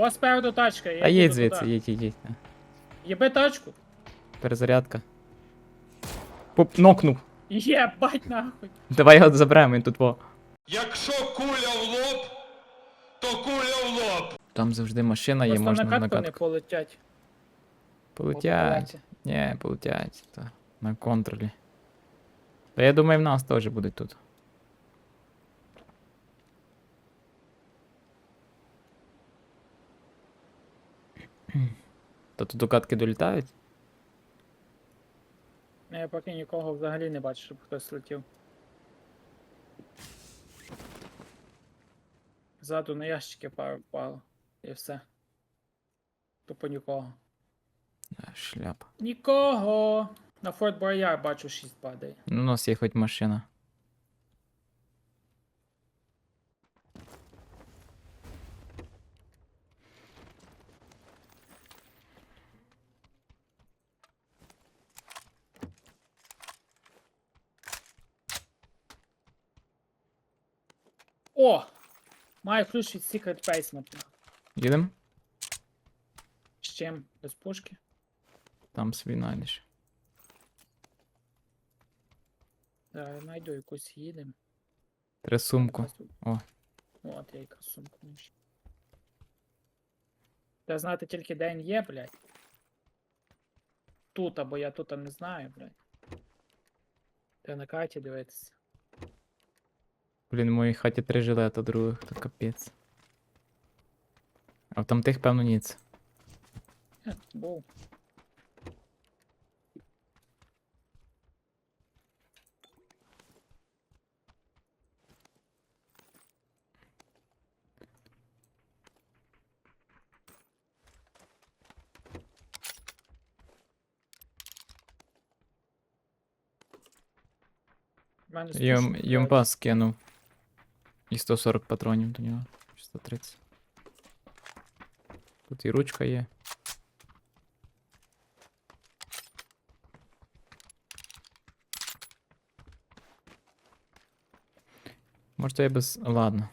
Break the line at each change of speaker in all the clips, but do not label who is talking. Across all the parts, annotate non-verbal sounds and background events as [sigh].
О, спереду тачка. Я
А їдь звідси, їдь, їдь, їдь.
Єби тачку.
Перезарядка. Поп, нокнув.
Єбать нахуй.
Давай його заберемо, він тут во.
Якщо куля в лоб, то куля в лоб.
Там завжди машина є,
Просто
можна
на
на
катку не. Полетять.
Полетять. Ні, полетять. Та, на контролі. Та я думаю, в нас теж будуть тут. Та тут до катки долітають?
Я поки нікого взагалі не бачу, щоб хтось летів. Ззаду на ящики пару впало. І все. Тупо нікого.
А, Шляпа.
Нікого! На Форт Бояр бачу 6 падає.
Ну, у нас є хоч машина.
О! Маю ключ від Secret Basement.
Їдем?
З чим? Без пушки?
Там собі знайдеш.
Зараз знайду якусь їдем.
Три сумку. О.
От я якраз сумку знайшов. Та знати тільки де він є, блядь. Тут, або я тут не знаю, блядь. Та на карті дивитися.
Блін, в моїй хаті три жилета других, то капець. А в там тих, певно, ніц.
Е, Був. В мене
Йом,
спушка,
Юмпа скинув. І 140 патронів до нього. Чи 130. Тут і ручка є. Може я без. Ладно.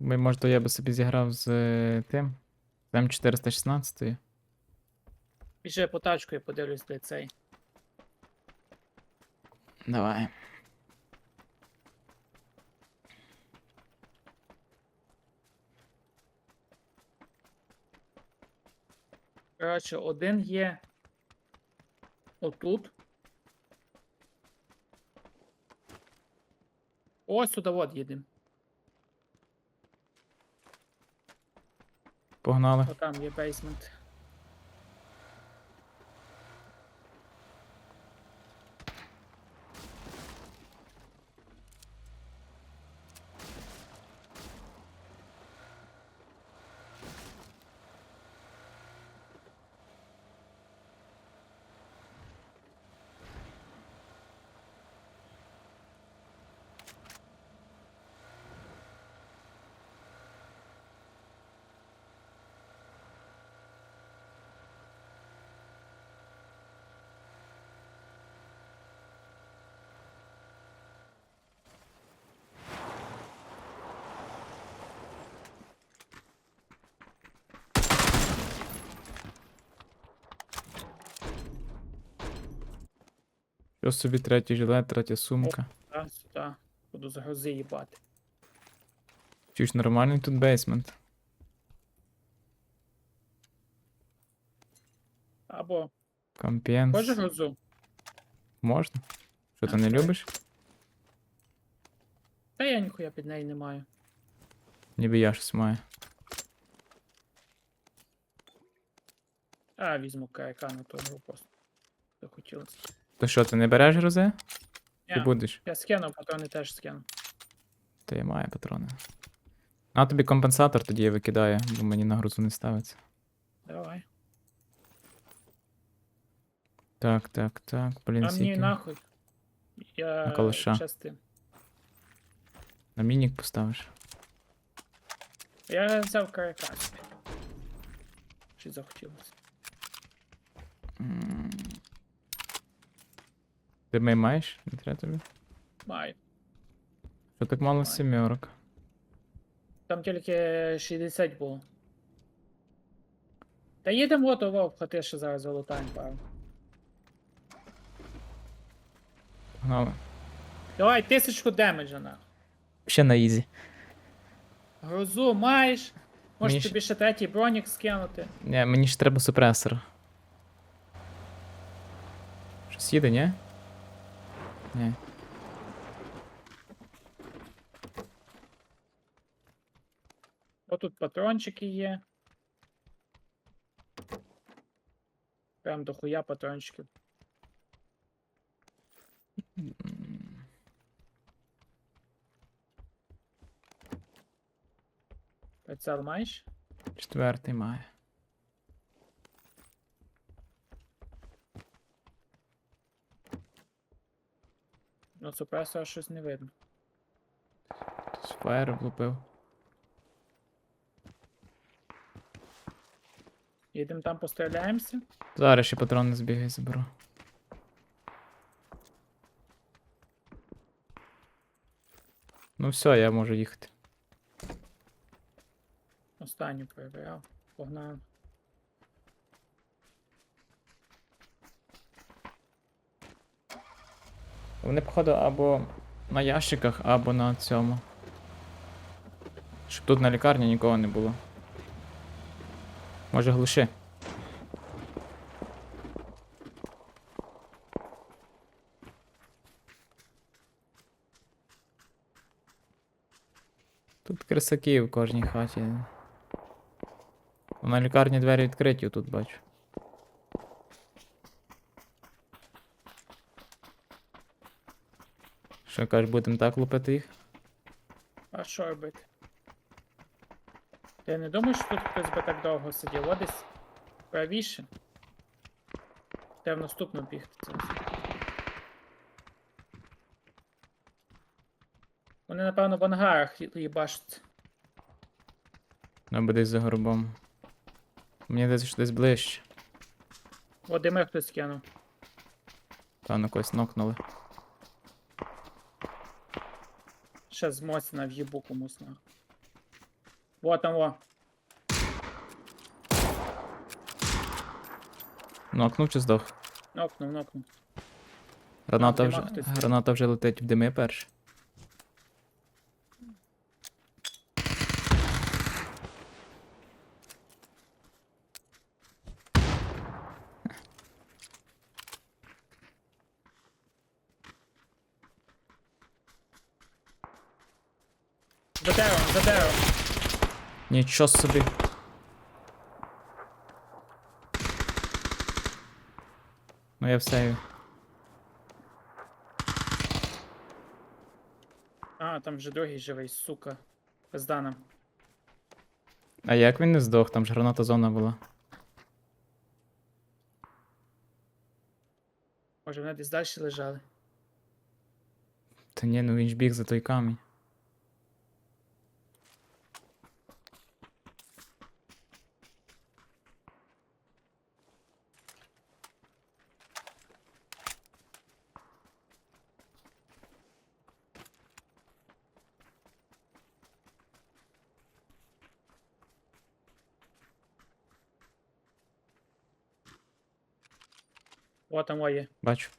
Ми, може, то я би собі зіграв з е, тим. З М416.
Біжи по тачку і подивлюсь, де цей.
Давай.
Коротше, один є отут. Ось сюди от їдемо.
Погнали.
О, там є бейсмент.
Що собі третій жилет, третя сумка.
Сюди, сюди. Буду з грози їбати.
Чуєш, нормальний тут бейсмент.
Або
Компенс.
хочеш грозу?
Можна? Що ти не любиш?
Та я ніхуя під неї не маю.
Ніби я щось маю.
А, візьму КК на ту гру просто. Захотілося.
То що, ти не береш грози? Ти
Ні,
будеш?
Я скину, патрони теж скину.
Та я маю патрони. А тобі компенсатор тоді я викидаю, бо мені на грузу не ставиться.
Давай.
Так, так, так. Блін,
А мені
скільки.
нахуй. Я
На калаша.
частин.
На мінік поставиш.
Я взяв КК. Чи захотілося?
М. Ти мей маєш? Не треба тобі?
Маю.
Що так мало
Маю.
сімерок?
Там тільки 60 було. Та їдемо от ово, хоти ще зараз залутаємо пару.
Погнали.
Давай тисячку демеджа на.
Ще на ізі.
Грузу маєш. Може
Мені ще-
тобі ще третій бронік скинути.
Ні, мені ж треба супресор. Щось їде, ні? Ні.
Отут патрончики є. Прям до хуя патрончиків. Прицел маєш?
Четвертий має.
Ну, супресора щось не видно.
Хтось фаєр влупив.
Їдемо там постріляємося.
Зараз ще патрони збігай заберу. Ну все, я можу їхати.
Останню перевіряв. Погнали.
Вони, походу, або на ящиках, або на цьому. Щоб тут на лікарні нікого не було. Може глуши. Тут крисаки в кожній хаті. На лікарні двері відкриті, тут бачу. Що кажеш, будемо так лупити їх?
А що робити? Ти не думаєш, що тут хтось би так довго сидів? О, десь правіше. Треба в наступну бігти. Вони, напевно, в ангарах їбашаться.
Або десь за горбом. Мені десь що десь ближче.
О, дими хтось кинув.
Певно, когось нокнули.
Ще з Мосіна в'їбу комусь на. Во там во.
Нокнув чи здох?
Нокнув, нокнув.
Граната вже,
хтось.
граната вже летить в дими перш.
За деревом, за деревом.
Нічого собі. Ну я все.
А, там вже другий живий, сука. Пизда нам.
А як він не здох? Там ж граната зона була.
Може вони десь далі лежали.
Та ні, ну він ж біг за той камінь.
О, там о є.
Бачу.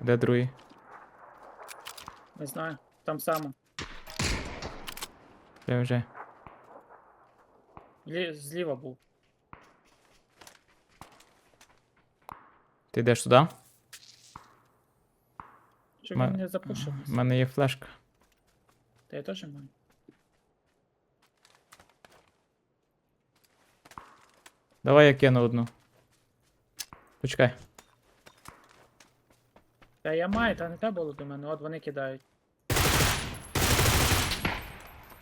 Де другий?
Не знаю. Там само.
Я вже.
Лі... Зліва був.
Ти йдеш туди?
Чи
Ма-
він не запушив?
У мене є флешка.
Та я теж маю.
Давай я кину одну. Почекай.
Та я маю, та не треба було до мене. От вони кидають.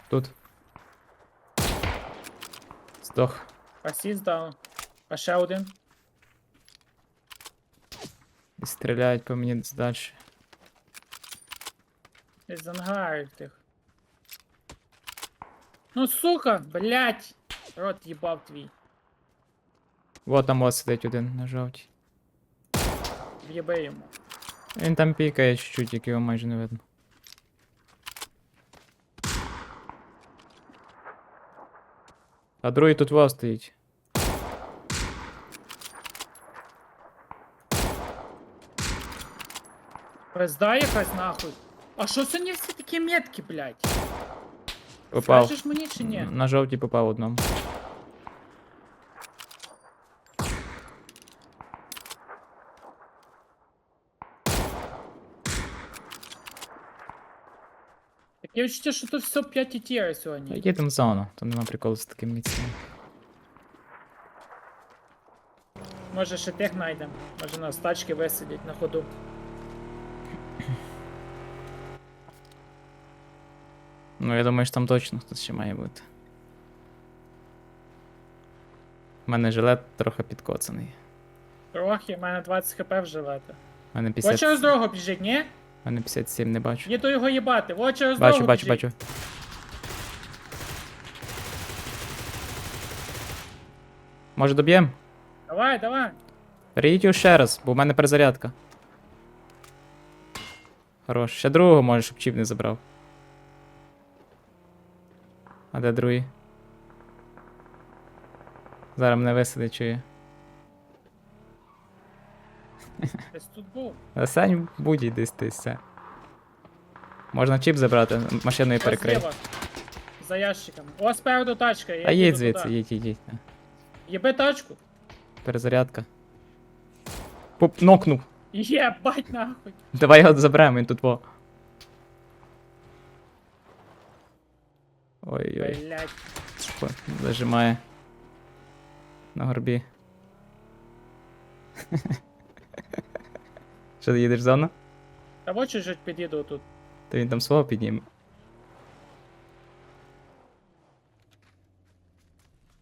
Тут. Здох.
Асіст дав. А ще один.
І стріляють по мені десь далі.
Із тих. Ну сука, блять! Рот їбав твій.
Вот там ось сидить один на жовтій.
В'єбе йому.
Він там пікає чуть-чуть, як його майже не видно. А другий тут вас стоїть.
Пизда якась нахуй. А що сьогодні всі такі метки, блядь?
Попав.
Скажеш мені чи ні?
На жовтій типа, попав одному.
Таке відчуття, що тут все 5 тіра сьогодні.
Їдемо в зону, то нема приколу з таким міцним.
Може ще тих знайдемо. Може нас тачки висадять на ходу.
Ну, я думаю, що там точно хтось ще має бути. У мене жилет трохи підкоцаний.
Трохи, в мене 20 хп в жилета.
У мене
От через
50...
дорогу біжить, ні?
У мене 57 не бачу.
Їду його їбати. От через
Бачу,
дорогу
бачу,
біжить.
бачу. Може доб'єм?
Давай, давай.
Його ще раз, бо в мене перезарядка. Хорош. Ще другого може, щоб чіп не забрав. А де другий? Зараз мене висадить, чує.
Десь тут був.
Сань будь десь ти все. Можна чіп забрати, машиною перекрий.
зліва. За ящиком. О, спереду тачка. Я
А їдь звідси, їдь, їдь, їдь.
Єби тачку.
Перезарядка. Пуп, нокнув.
Єбать нахуй.
Давай його заберемо, він тут во. Ой-ой,
Блять.
О, зажимає. На горбі. [laughs] Що ти їдеш в зону?
Та вот чуть-чуть під'їду тут.
То він там свого підніме.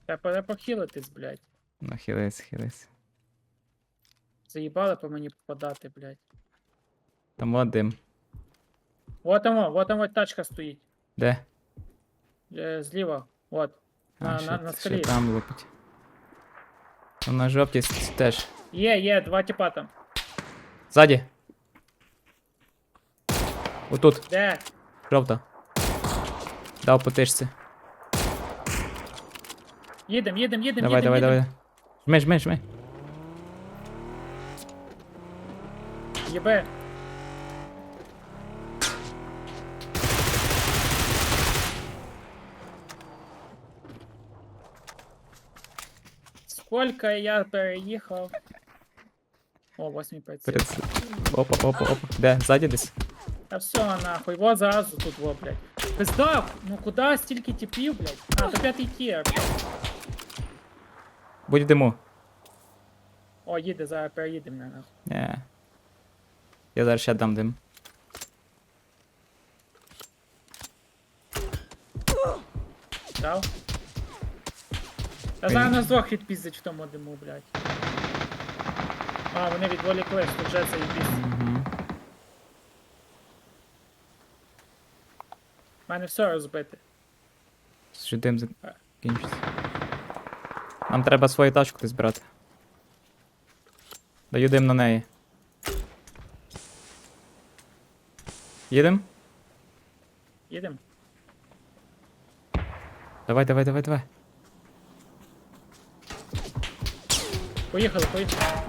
Треба похилитись, блять.
Ну, хились, хились.
Заїбали по мені попадати, блять.
Там от дим.
Вот там, вот вот тачка стоїть.
Де?
Е, Зліва. Вот.
А,
На-
ще,
на- на
ще
скалі.
там лупить. Ну, на жовтій теж.
Є, є, два тіпа там.
Ззаді. Отут,
Де?
жовта. Дав по тишці.
Їдем, їдем, їдем,
Давай,
їдем,
давай,
їдем.
давай. Жми, жми, жми.
Єбе. Сколько я переїхав? О, 8 5
Перед... с- Опа, опа, опа. Де? Ззаді десь?
Та все нахуй, вот зразу тут во, блядь. Пизда, ну куда стільки типів, блядь? А, то п'ятий тір.
Будь в диму.
О, їде, зараз переїдемо, нахуй.
Ні. Я зараз ще дам дим.
Дав? Та зараз нас двох відпіздить в тому диму, блядь. А, вони відволіклись, тут вже це відпіздить.
Угу.
У мене все розбите.
Що дим закінчиться. Нам треба свою тачку десь брати. Даю дим на неї. Їдем?
Їдем?
Давай, давай, давай, давай.
Поїхали, поїхали.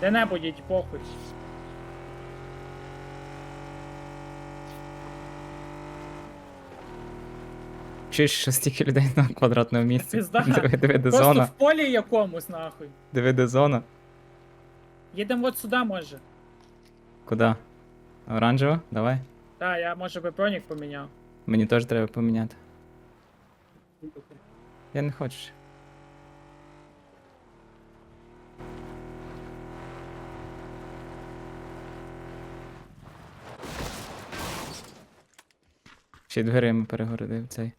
Де-небудь їдь, похуй.
Чуєш, що стільки людей на квадратному місці.
Пізда.
Диви, диви, де
Просто
зона.
в полі якомусь, нахуй.
Диви, де зона.
Їдемо от сюди, може.
Куди? Оранжево? Давай.
Та, я може би бронік поміняв.
Мені теж треба поміняти. Я не хочу. Ще. Й дверима перегородив цей.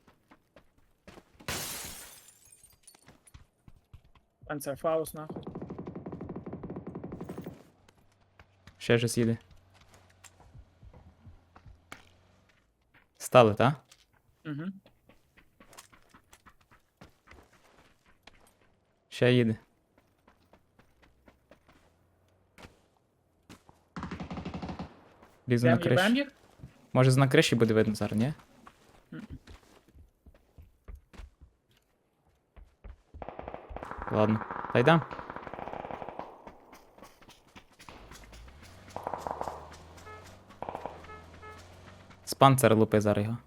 Панцерфаус, нахуй.
Ще щось їде. Стали, так?
Угу.
Ще їде. Лізу на
їбем їх?
Може знак криші буде видно зараз, ні? Ладно, та. Спанцер лупи зараз його.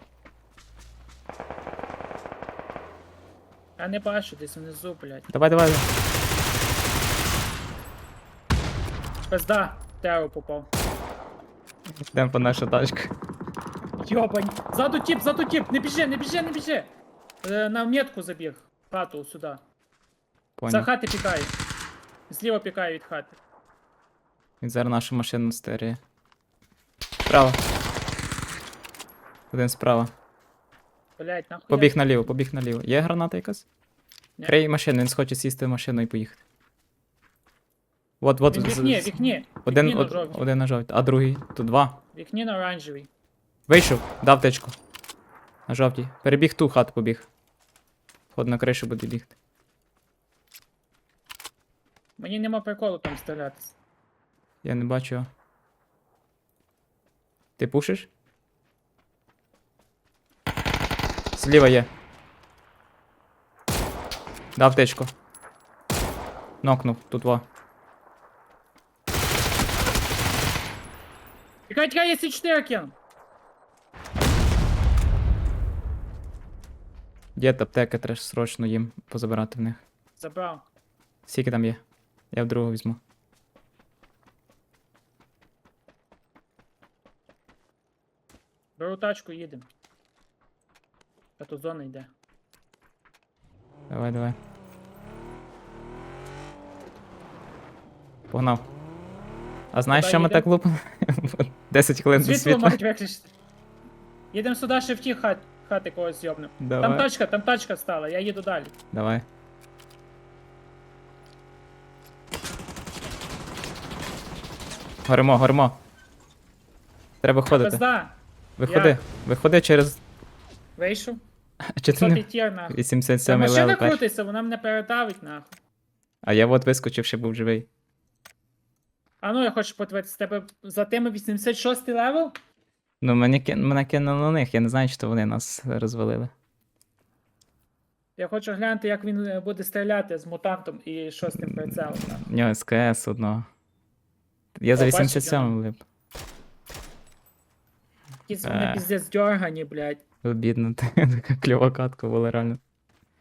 Я не бачу, десь внизу, блядь.
Давай, давай. давай.
Пизда, Тео попав.
Йдемо по нашу тачку.
Йобань. Ззаду тип, ззаду тип. Не біжи, не біжи, не біжи. Е, на метку забіг. Хату сюди. За
Поняв.
хати пікає. Зліва пікає від хати.
Він зараз нашу машину стеріє. Справа. Один справа.
Блять, нахуй.
Побіг наліво, побіг наліво. Є граната якась?
Ні.
Крий машину, він схоче сісти в машину і поїхати. От, от,
Він
з-
вікні,
з-
вікні.
Один,
вікні на
од-
жовтій.
один на жовтій, а другий. Тут два.
Вікні на оранжевій.
Вийшов, дав течку. На жовтій. Перебіг ту хату побіг. Вход на кришу буде бігти.
Мені нема приколу там стрілятися.
Я не бачу. його. Ти пушиш? Зліва є. Дав течку. Нокнув, тут во.
Тікай, тікай, я С4 кину.
Є аптеки, треба срочно їм позабирати в них.
Забрав.
Скільки там є? Я в другу візьму.
Беру тачку, їдемо. А тут зона йде.
Давай, давай. Погнав. А знаєш, що ми так лупимо? [laughs] 10 хвилин без
Світло
світла.
мають виключити. Їдемо сюди ще в ті хат, хати когось зйобнем. Там
Давай.
тачка, там тачка стала, я їду далі.
Давай. Горимо, горимо. Треба ходити.
Пизда,
Виходи.
Як?
Виходи через.
вийшов.
Чи ти не...
тір нахуй.
87
Та машина
левел перший.
крутиться, вона мене передавить нахуй.
А я от вискочив, ще був живий.
А ну я хочу подивитися, з тебе за тими 86 левел?
Ну, мені, ки- мене кинули на них, я не знаю, чи то вони нас розвалили.
Я хочу глянути, як він е, буде стріляти з мутантом і шостим прицелом.
В нього СКС одного. Я за
О, бачиш,
87 лип.
Якісь вони
Е.
піздець дьоргані, блядь.
Обідно, [laughs] така кльова катка була реально.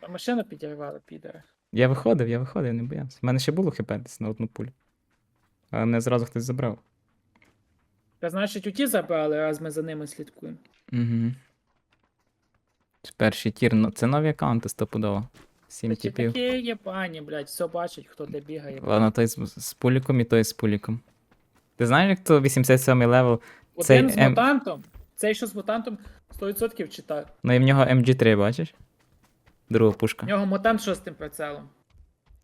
А машину підірвали, підери.
Я виходив, я виходив, не боявся. У мене ще було хп десь на одну пулю. Але мене зразу хтось забрав.
Та значить, уті забрали, раз ми за ними слідкуємо.
Угу. Перший тір, ну це нові аккаунти стопудово. Сім
Такі
типів.
такі є пані, блядь, все бачать, хто де бігає.
Ладно, той з, з пуліком і той з пуліком. Ти знаєш, як то 87 левел,
Один
цей
з
М-
мутантом, цей що з мутантом 100% читає.
ну і в нього MG3, бачиш? Друга пушка.
У нього мутант з шостим прицелом.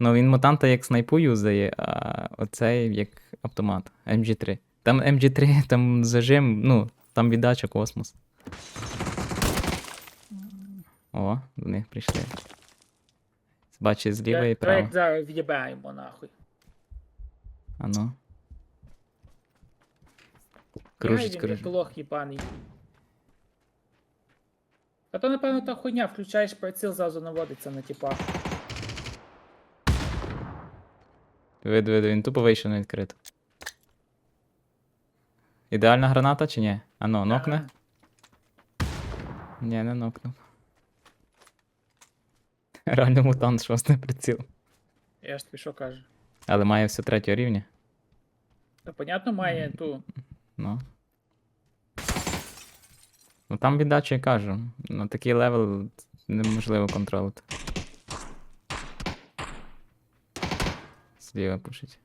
Ну він мутанта як снайпу юзає, а оцей як автомат. MG3. Там MG3, [laughs] там зажим, ну, там віддача космос. О, до них прийшли. Бачить зліва і право.
Проект зараз в'їбаємо нахуй.
А ну.
Кружить,
Кружить,
лох їбаний. А то, напевно, та хуйня, включаєш приціл, зразу наводиться на тіпа.
Виду, виду, він тупо вийшов на відкрито. Ідеальна граната чи ні? А ну, нокне? Ні, не нокнув. [laughs] Реально мутант шостий приціл.
Я ж тобі що кажу.
Але має все третього рівня.
Та понятно, має ту.
Ну. Ну там віддача, я кажу. На такий левел неможливо контролити. Зліва пушить.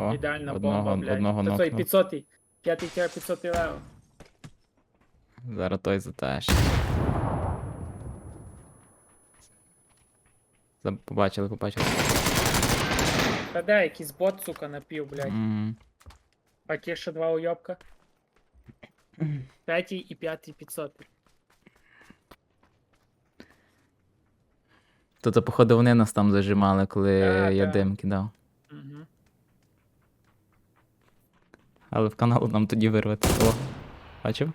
О,
Ідеальна
одного,
бомба, блядь.
одного
Та той
нокнув.
500 п'ятий тір 500 левел.
Зараз той. Заб- Побачили, побачили.
Та де якийсь бот, сука, напів, блядь.
Мгм.
А ті ще два уйобка. П'ятий і п'ятий 500.
Тут, походу, вони нас там зажимали, коли
Та,
я
та.
дим кидав. але в каналу нам тоді вирвати. О, бачив?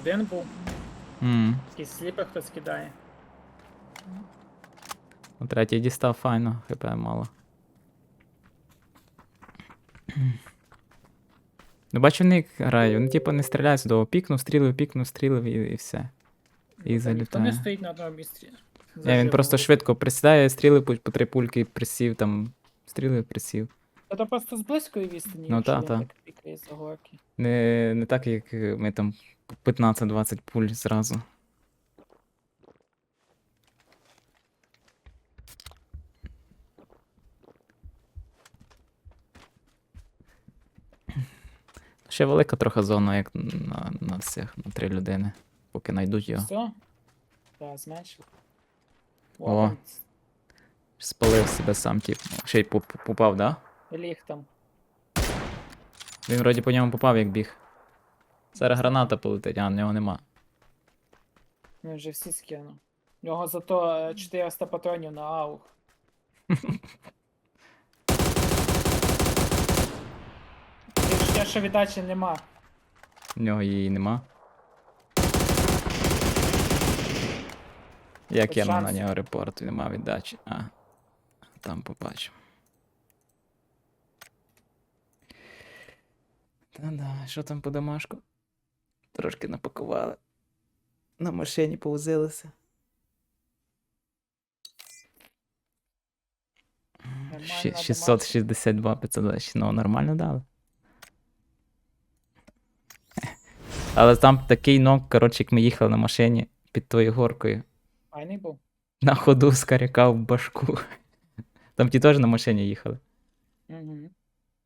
Один був.
Mm.
Якийсь сліпер хтось кидає.
Третій дістав файно, хп мало. Ну, бачу, вони грають, вони типу не стріляють до пікну, стрілив, пікну, стрілив і, і все. І
Та Ніхто не
залітає.
стоїть на одному місці.
Не, він просто швидко присідає, стрілив по, по три пульки, присів, там, стрілив, присів.
Та то просто з близької відстані,
Ну,
якщо
та,
він
та.
так пікає горки.
Не, не так, як ми там 15-20 пуль зразу. Ще велика трохи зона, як на, на всіх, на три людини, поки знайдуть його.
Все? Так, зменшив.
О. Спалив себе сам, тип. Ще й попав, да?
Ліг там.
Він вроді по ньому попав, як біг. Зараз граната полетить, а в нього нема.
Він вже всі скинув. У нього зато е, 400 патронів на аух. [laughs] Відчуття, що віддачі нема.
В нього її нема. Як я на нього репорт, нема віддачі. А. Там побачимо. Та-да, що там по домашку? Трошки напакували. На машині повозилися.
Нормально, нормально.
662 520, ну нормально дали. Але там такий нок, коротше, як ми їхали на машині під твоєю горкою.
Файний був.
На ходу скаряка в башку. Там ті теж на машині їхали.
Угу.